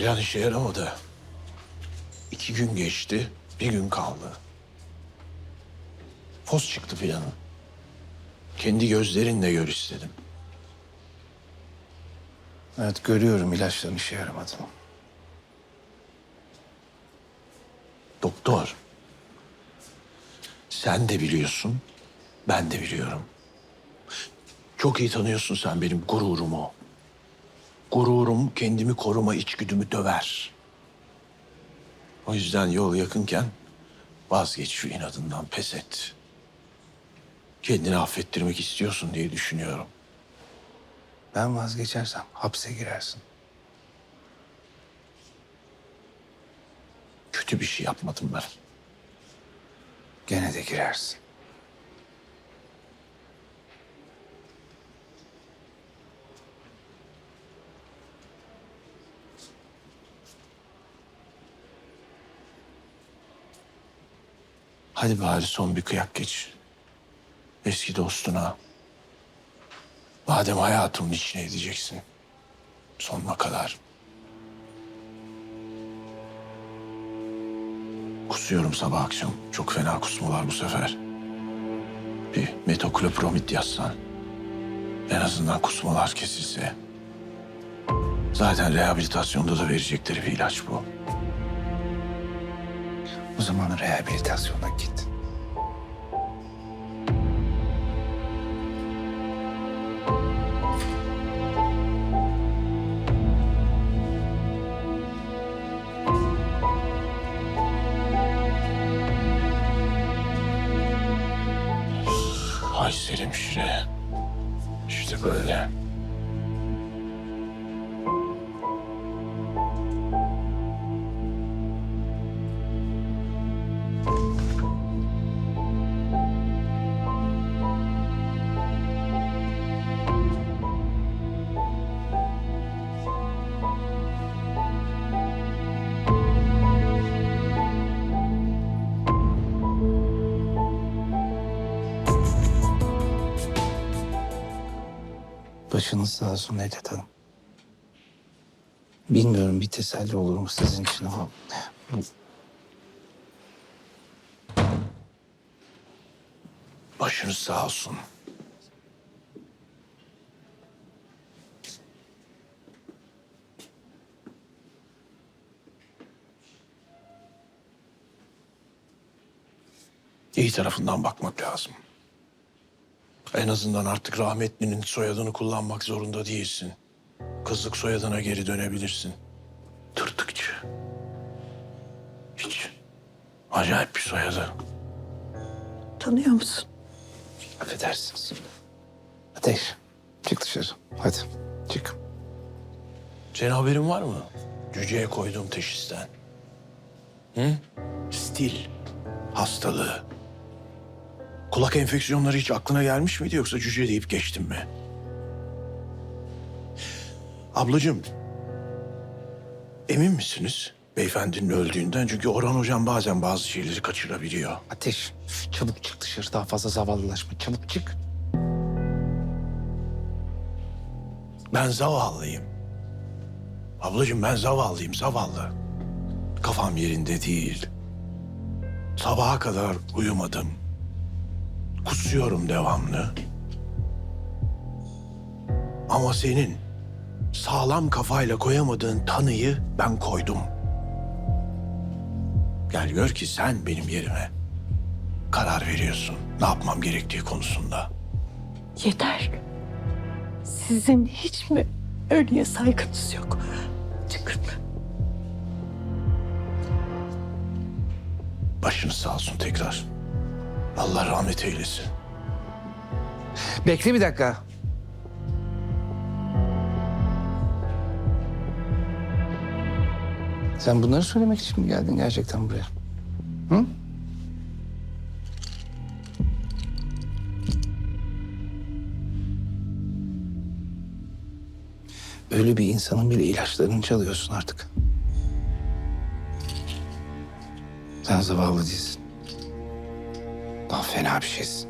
Plan işe yaramadı. İki gün geçti, bir gün kaldı. Fos çıktı planın. Kendi gözlerinle gör istedim. Evet görüyorum ilaçların işe yaramadığını. Doktor. Sen de biliyorsun, ben de biliyorum. Çok iyi tanıyorsun sen benim gururumu. Gururum kendimi koruma içgüdümü döver. O yüzden yol yakınken vazgeç şu inadından pes et. Kendini affettirmek istiyorsun diye düşünüyorum. Ben vazgeçersem hapse girersin. Kötü bir şey yapmadım ben. Gene de girersin. Hadi bari son bir kıyak geç. Eski dostuna. Madem hayatımın içine edeceksin. Sonuna kadar. Kusuyorum sabah akşam. Çok fena kusma var bu sefer. Bir metoklopramid yazsan. En azından kusmalar kesilse. Zaten rehabilitasyonda da verecekleri bir ilaç bu. O zaman rehabilitasyona git. Aysel hemşire. İşte böyle. Başınız sağ olsun Necdet Hanım. Bilmiyorum bir teselli olur mu sizin için ama... Başınız sağ olsun. İyi tarafından bakmak lazım. En azından artık rahmetlinin soyadını kullanmak zorunda değilsin. Kızlık soyadına geri dönebilirsin. Tırtıkçı. Hiç. Acayip bir soyadı. Tanıyor musun? Affedersiniz. Ateş, çık dışarı. Hadi, çık. Senin haberin var mı? Cüceye koyduğum teşhisten. Hı? Stil. Hastalığı. Kulak enfeksiyonları hiç aklına gelmiş miydi yoksa cüce deyip geçtin mi? Ablacığım, emin misiniz beyefendinin öldüğünden? Çünkü Orhan Hocam bazen bazı şeyleri kaçırabiliyor. Ateş, çabuk çık dışarı. Daha fazla zavallılaşma. Çabuk çık. Ben zavallıyım. Ablacığım ben zavallıyım, zavallı. Kafam yerinde değil. Sabaha kadar uyumadım. Kusuyorum devamlı. Ama senin sağlam kafayla koyamadığın tanıyı ben koydum. Gel gör ki sen benim yerime karar veriyorsun. Ne yapmam gerektiği konusunda. Yeter. Sizin hiç mi ölüye saygınız yok? Çıkın. Başınız sağ olsun tekrar. Allah rahmet eylesin. Bekle bir dakika. Sen bunları söylemek için mi geldin gerçekten buraya? Hı? Ölü bir insanın bile ilaçlarını çalıyorsun artık. Sen zavallı değilsin. Daha fena bir şeysin.